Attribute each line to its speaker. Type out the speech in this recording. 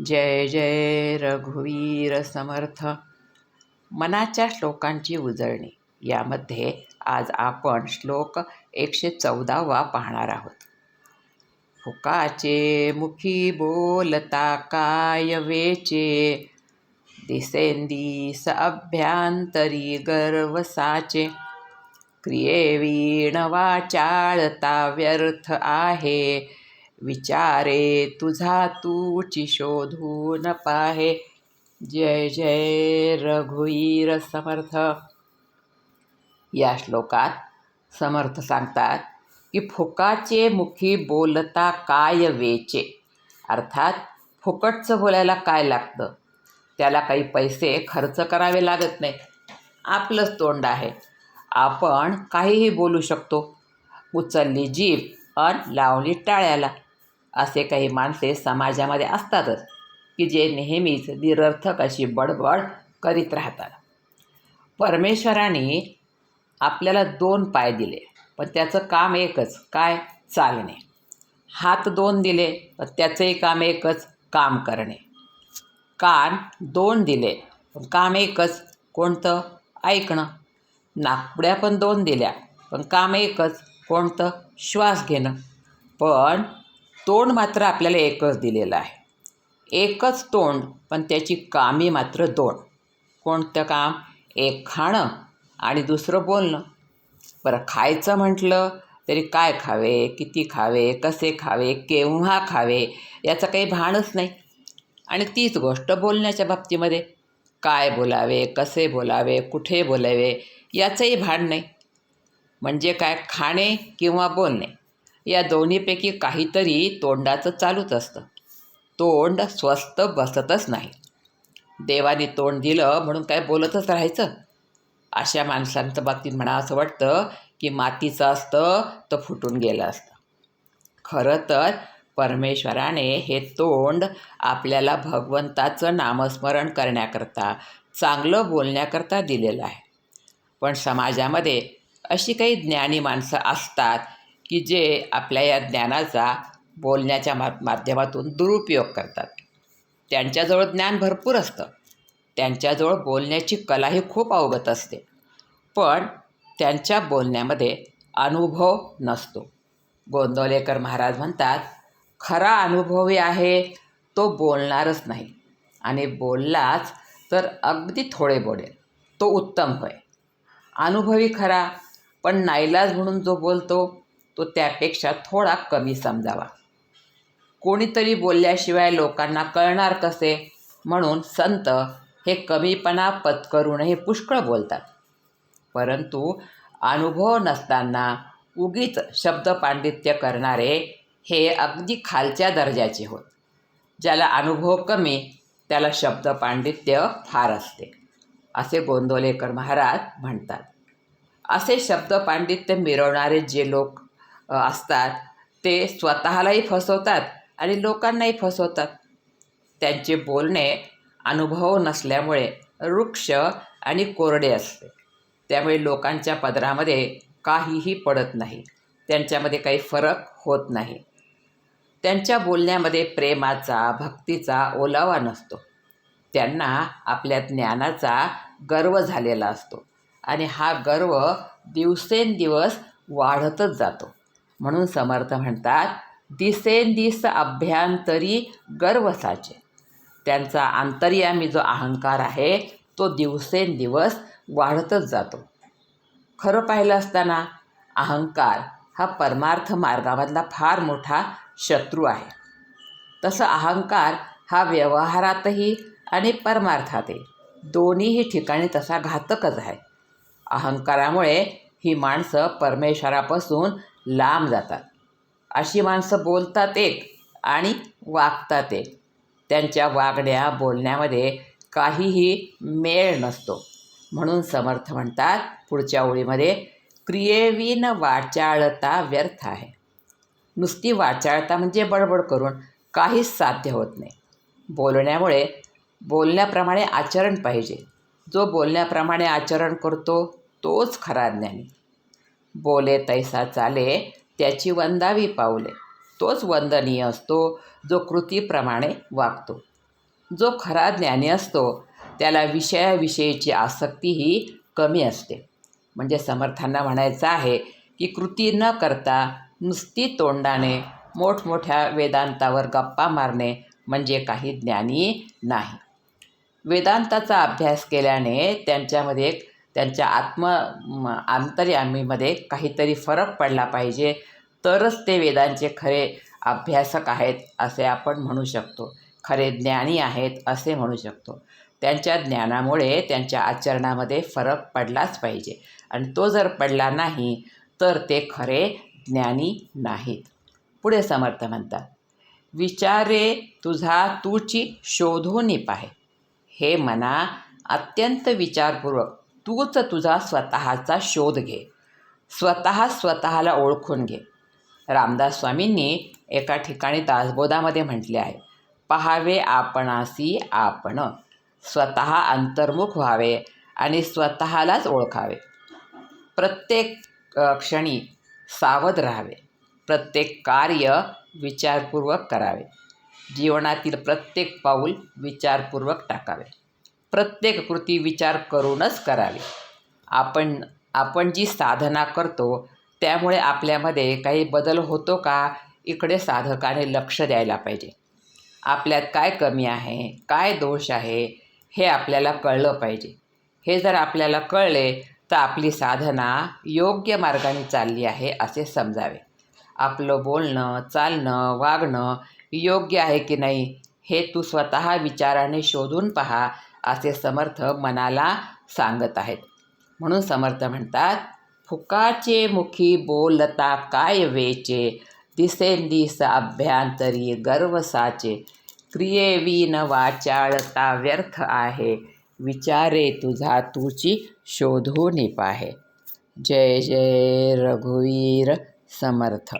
Speaker 1: जय जय रघुवीर समर्थ. मनाच्या श्लोकांची उजळणी. यामध्ये आज आपण श्लोक एकशे चौदावा पाहणार आहोत. फुकाचे मुखी बोलता काय वेचे? दिसेंदिस अभ्यांतरी गर्व साचे. क्रियेवीण वाचाळता व्यर्थ आहे. विचारे तुझा तूची शोधून पाहे. जय जय रघुवीर समर्थ. या श्लोकात समर्थ सांगतात की फुकाचे मुखी बोलता काय वेचे? अर्थात फुकटचं बोलायला काय लागतं? त्याला काही पैसे खर्च करावे लागत नाही आपलंच तोंड आहे. आपण काहीही बोलू शकतो. उचलली जीभ अन लावली टाळ्याला. असे काही माणसे समाजामध्ये असतातच की जे नेहमीच निरर्थक अशी बडबड करीत राहतात. परमेश्वराने आपल्याला दोन पाय दिले पण त्याचं काम एकच काय? चालणे. हात दोन दिले पण त्याचंही काम एकच काम करणे. कान दोन दिले पण काम एकच कोणतं? ऐकणं. नाकपुड्या पण दोन दिल्या पण काम एकच कोणतं? श्वास घेणं. पण तोंड मात्र आपल्याला एकच दिलेलं आहे. एकच तोंड पण त्याची कामी मात्र दोन. कोणतं काम? एक खाणं आणि दुसरं बोलणं. बरं खायचं म्हटलं तरी काय खावे किती खावे कसे खावे केव्हा खावे याचं काही भानच नाही. आणि तीच गोष्ट बोलण्याच्या बाबतीमध्ये. काय बोलावे कसे बोलावे कुठे बोलावे याचंही भान नाही. म्हणजे काय? खाणे किंवा बोलणे. या दोन्हीपैकी काहीतरी तोंडाचं चालूच असतं. तोंड स्वस्त बसतच नाही. देवाने तोंड दिलं म्हणून काय बोलतच राहायचं? अशा माणसांचं बाबतीत म्हणा असं वाटतं की मातीचं असतं तर फुटून गेलं असतं. खरं तर परमेश्वराने हे तोंड आपल्याला भगवंताचं नामस्मरण करण्याकरता चांगलं बोलण्याकरता दिलेलं आहे. पण समाजामध्ये अशी काही ज्ञानी माणसं असतात की जे आपल्या या ज्ञानाचा बोलण्याच्या मा माध्यमातून दुरुपयोग करतात. त्यांच्याजवळ ज्ञान भरपूर असतं. त्यांच्याजवळ बोलण्याची कलाही खूप अवगत असते. पण त्यांच्या बोलण्यामध्ये अनुभव नसतो. गोंदवलेकर महाराज म्हणतात खरा अनुभवी आहे तो बोलणारच नाही. आणि बोललाच तर अगदी थोडे बोलेल तो उत्तम होय. अनुभवी खरा पण नाईलाज म्हणून जो बोलतो तो त्यापेक्षा थोडा कमी समजावा. कोणीतरी बोलल्याशिवाय लोकांना कळणार कसे? म्हणून संत हे कमीपणा पत्करूनही पुष्कळ बोलतात. परंतु अनुभव नसताना उगीच शब्दपांडित्य करणारे हे अगदी खालच्या दर्जाचे होत. ज्याला अनुभव कमी त्याला शब्दपांडित्य फार असते. असे गोंदवलेकर महाराज म्हणतात. असे शब्दपांडित्य मिरवणारे जे लोक असतात. ते स्वतःलाही फसवतात आणि लोकांनाही फसवतात. त्यांचे बोलणे अनुभव नसल्यामुळे वृक्ष आणि कोरडे असते. त्यामुळे लोकांच्या पदरामध्ये काहीही पडत नाही. त्यांच्यामध्ये काही फरक होत नाही. त्यांच्या बोलण्यामध्ये प्रेमाचा भक्तीचा ओलावा नसतो. त्यांना आपल्या ज्ञानाचा गर्व झालेला असतो आणि हा गर्व दिवसेंदिवस वाढतच जातो. म्हणून समर्थ म्हणतात दिसेंदिस अभ्यंतरी गर्व साचे त्यांचा आंतर्यामी जो अहंकार आहे तो दिवसेंदिवस वाढतच जातो. खरं पाहिलं असताना अहंकार हा परमार्थ मार्गामधला फार मोठा शत्रू आहे. तसं अहंकार हा व्यवहारातही आणि परमार्थातही दोन्हीही ठिकाणी तसा घातकच आहे. अहंकारामुळे ही माणसं परमेश्वरापासून लांब जातात. अशी माणसं बोलतात एक आणि वागतात एक. त्यांच्या वागण्या बोलण्यामध्ये काहीही मेळ नसतो. म्हणून समर्थ म्हणतात पुढच्या ओळीमध्ये क्रियेविन वाचाळता व्यर्थ आहे. नुसती वाचाळता म्हणजे बडबड करून काहीच साध्य होत नाही. बोलण्यामुळे बोलण्याप्रमाणे आचरण पाहिजे. जो बोलण्याप्रमाणे आचरण करतो तोच खरा ज्ञानी. बोले तैसा चाले त्याची वंदावी पावले तोच वंदनीय असतो जो कृतीप्रमाणे वागतो. जो खरा ज्ञानी असतो त्याला विषयाविषयीची आसक्तीही कमी असते. म्हणजे समर्थांना म्हणायचं आहे की कृती न करता नुसती तोंडाने मोठमोठ्या वेदांतावर गप्पा मारणे म्हणजे काही ज्ञानी नाही. वेदांताचा अभ्यास केल्याने त्यांच्यामध्ये एक त्यांच्या आत्म म- आंतर्यामीमध्ये काहीतरी फरक पडला पाहिजे. तरच ते वेदांचे खरे अभ्यासक आहेत असे आपण म्हणू शकतो. खरे ज्ञानी आहेत असे म्हणू शकतो. त्यांच्या ज्ञानामुळे त्यांच्या आचरणामध्ये फरक पडलाच पाहिजे. आणि तो जर पडला नाही तर ते खरे ज्ञानी नाहीत. पुढे समर्थ म्हणतात विचारे तुझा तूची शोधून पाहे हे मना अत्यंत विचारपूर्वक तूच तुझा स्वतःचा शोध घे. स्वतः स्वतःला ओळखून घे. रामदास स्वामींनी एका ठिकाणी दासबोधामध्ये म्हटले आहे पहावे आपणासी आपण. स्वतः अंतर्मुख व्हावे आणि स्वतःलाच ओळखावे. प्रत्येक क्षणी सावध राहावे. प्रत्येक कार्य विचारपूर्वक करावे. जीवनातील प्रत्येक पाऊल विचारपूर्वक टाकावे. प्रत्येक कृती विचार करूनच करावी. आपण आपण जी साधना करतो त्यामुळे आपल्यामध्ये काही बदल होतो का? इकडे साधकाने लक्ष द्यायला पाहिजे. आपल्यात काय कमी आहे? काय दोष आहे? हे आपल्याला कळलं पाहिजे. हे जर आपल्याला कळले तर आपली साधना योग्य मार्गाने चालली आहे असे समजावे. आपलं बोलणं चालणं वागणं योग्य आहे की नाही हे तू स्वतः विचाराने शोधून पहा. असे समर्थ मनाला सांगत आहेत. म्हणून समर्थ म्हणतात फुकाचे मुखी बोलता काय वेचे? दिसेंदिस अभ्यांतरी गर्व साचे. क्रियेवीन वाचाळता व्यर्थ आहे. विचारे तुझा तुची शोधून पाहे. जय जय रघुवीर समर्थ.